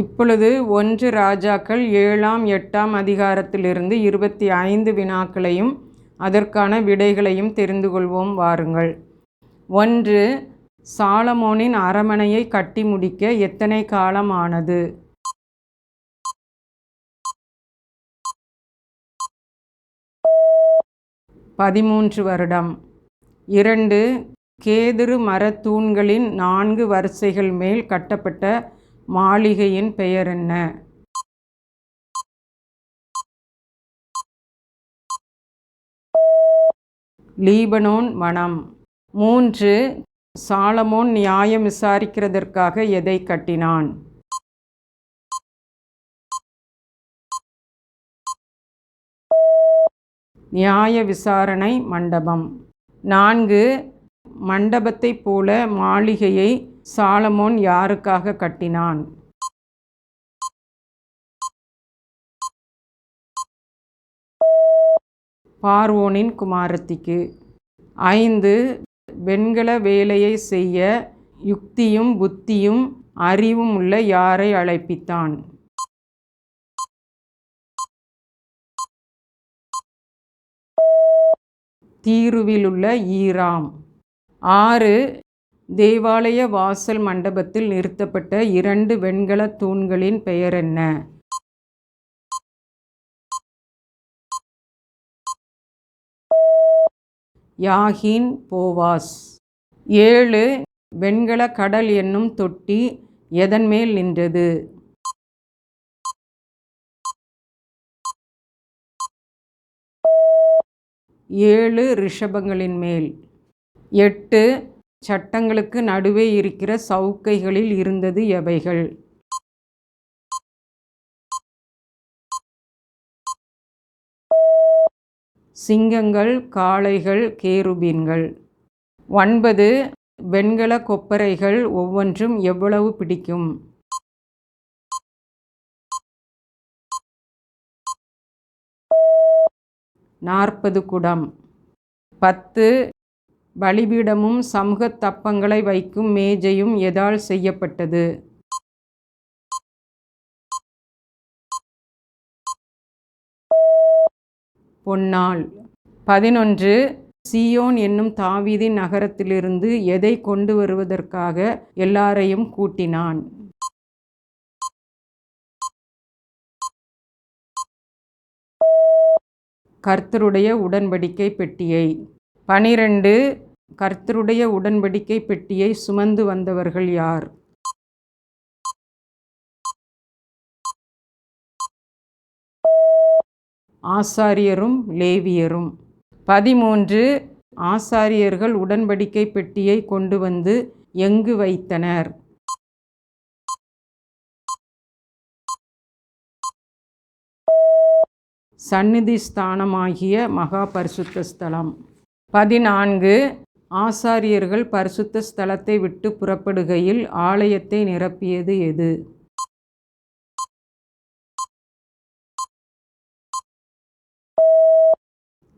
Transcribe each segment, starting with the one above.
இப்பொழுது ஒன்று ராஜாக்கள் ஏழாம் எட்டாம் அதிகாரத்திலிருந்து இருபத்தி ஐந்து வினாக்களையும் அதற்கான விடைகளையும் தெரிந்து கொள்வோம் வாருங்கள். ஒன்று சாலமோனின் அரமனையை கட்டி முடிக்க எத்தனை காலம் ஆனது பதிமூன்று வருடம். இரண்டு கேதுரு மரத்தூண்களின் நான்கு வரிசைகள் மேல் கட்டப்பட்ட மாளிகையின் பெயர் என்ன? லீபனோன் வனம். மூன்று சாலமோன் நியாயம் விசாரிக்கிறதற்காக எதை கட்டினான்? நியாய விசாரணை மண்டபம். நான்கு மண்டபத்தைப் போல மாளிகையை சாலமோன் யாருக்காக கட்டினான்? பார்வோனின் குமாரத்திக்கு. ஐந்து வெண்கல வேலையை செய்ய யுக்தியும் புத்தியும் அறிவும் உள்ள யாரை அழைப்பித்தான்? தீருவிலுள்ள ஈராம். ஆறு தேவாலய வாசல் மண்டபத்தில் நிறுத்தப்பட்ட இரண்டு வெண்கல தூண்களின் பெயர் என்ன? Jachin Boaz. ஏழு வெண்கல கடல் என்னும் தொட்டி எதன் மேல் நின்றது? ஏழு ரிஷபங்களின் மேல். எட்டு சட்டங்களுக்கு நடுவே இருக்கிற சவுக்கைகளில் இருந்தது எவைகள்? சிங்கங்கள் காளைகள் கேருபீன்கள். ஒன்பது வெண்கல கொப்பரைகள் ஒவ்வொன்றும் எவ்வளவு பிடிக்கும்? நாற்பது குடம். பத்து பலிபீடமும் சமூகத் தப்பங்களை வைக்கும் மேஜையும் எதால் செய்யப்பட்டது? பொன்னால் பதினொன்று. சியோன் என்னும் தாவீதின் நகரத்திலிருந்து எதை கொண்டு வருவதற்காக எல்லாரையும் கூட்டினான்? கர்த்தருடைய உடன்படிக்கை பெட்டியை. பனிரெண்டு. கர்த்தருடைய உடன்படிக்கை பெட்டியை சுமந்து வந்தவர்கள் யார்? ஆசாரியரும் லேவியரும். பதிமூன்று ஆசாரியர்கள் உடன்படிக்கை பெட்டியை கொண்டு வந்து எங்கு வைத்தனர்? சந்நிதி ஸ்தானமாகிய மகா பரிசுத்த ஸ்தலம். பதினான்கு ஆசாரியர்கள் பரிசுத்த ஸ்தலத்தை விட்டு புறப்படுகையில் ஆலயத்தை நிரப்பியது எது?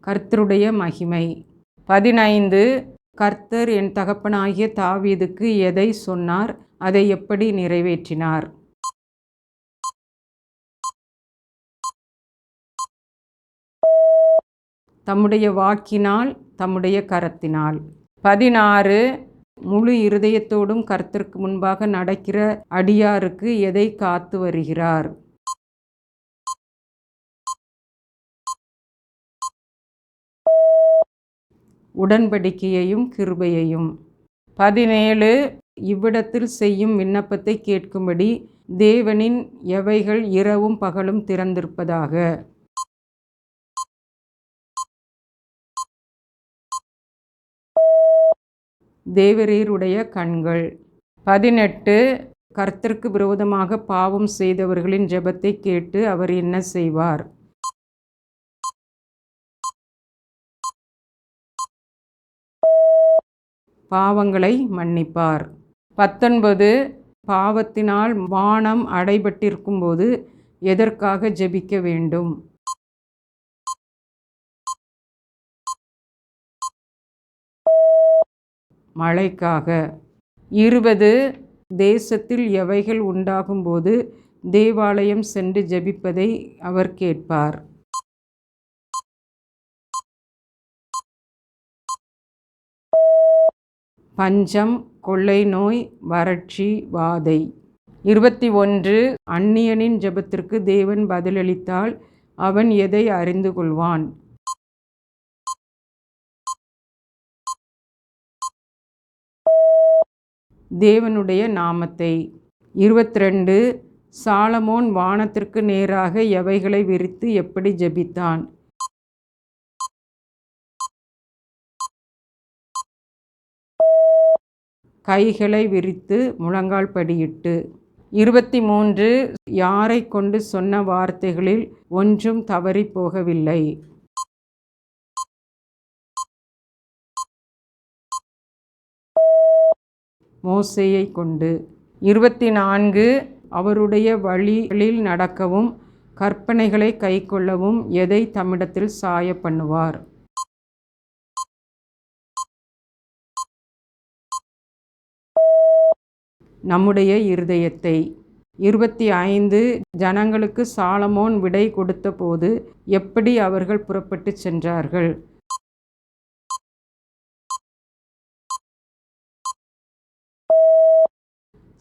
கர்த்தருடைய மகிமை. பதினைந்து. கர்த்தர் என் தகப்பனாகிய தாவீதுக்கு எதை சொன்னார்? அதை எப்படி நிறைவேற்றினார்? தம்முடைய வாக்கினால் தம்முடைய கரத்தினால். பதினாறு முழு இருதயத்தோடும் கர்த்தருக்கு முன்பாக நடக்கிற அடியாருக்கு எதை காத்து வருகிறார்? உடன்படிக்கையையும் கிருபையையும். பதினேழு இவ்விடத்தில் செய்யும் விண்ணப்பத்தை கேட்கும்படி தேவனின் எவைகள் இரவும் பகலும் திறந்திருப்பதாக? தேவரீருடைய கண்கள். பதினெட்டு கர்த்தருக்கு விரோதமாக பாவம் செய்தவர்களின் ஜெபத்தை கேட்டு அவர் என்ன செய்வார்? பாவங்களை மன்னிப்பார். பத்தொன்பது பாவத்தினால் வானம் அடைபட்டிருக்கும்போது எதற்காக ஜெபிக்க வேண்டும்? மழைக்காக. இருபது தேசத்தில் எவைகள் உண்டாகும்போது தேவாலயம் சென்று ஜெபிப்பதை அவர் கேட்பார். பஞ்சம் கொள்ளை நோய் வறட்சி வாதை. இருபத்தி ஒன்று அந்நியனின் ஜெபத்திற்கு தேவன் பதிலளித்தால் அவன் எதை அறிந்து கொள்வான்? தேவனுடைய நாமத்தை. இருபத்தி ரெண்டு சாலமோன் வானத்திற்கு நேராக எவைகளை விரித்து எப்படி ஜெபித்தான்? கைகளை விரித்து முழங்கால் படியிட்டு. இருபத்தி மூன்று யாரை கொண்டு சொன்ன வார்த்தைகளில் ஒன்றும் தவறி போகவில்லை. மோசையை கொண்டு. இருபத்தி நான்கு அவருடைய வழிகளில் நடக்கவும் கற்பனைகளை கைக்கொள்ளவும் எதை தம்மிடத்தில் சாய பண்ணுவார்? நம்முடைய இருதயத்தை. இருபத்தி ஐந்து ஜனங்களுக்கு சாலமோன் விடை கொடுத்தபோது எப்படி அவர்கள் புறப்பட்டு சென்றார்கள்?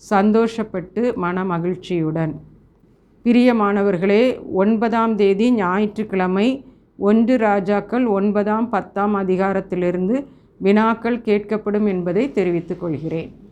சந்தோஷப்பட்டு மன மகிழ்ச்சியுடன் பிரியமானவர்களே ஒன்பதாம் தேதி ஞாயிற்றுக்கிழமை ஒன்று ராஜாக்கள் ஒன்பதாம் பத்தாம் அதிகாரத்திலிருந்து வினாக்கள் கேட்கப்படும் என்பதை தெரிவித்துக் கொள்கிறேன்.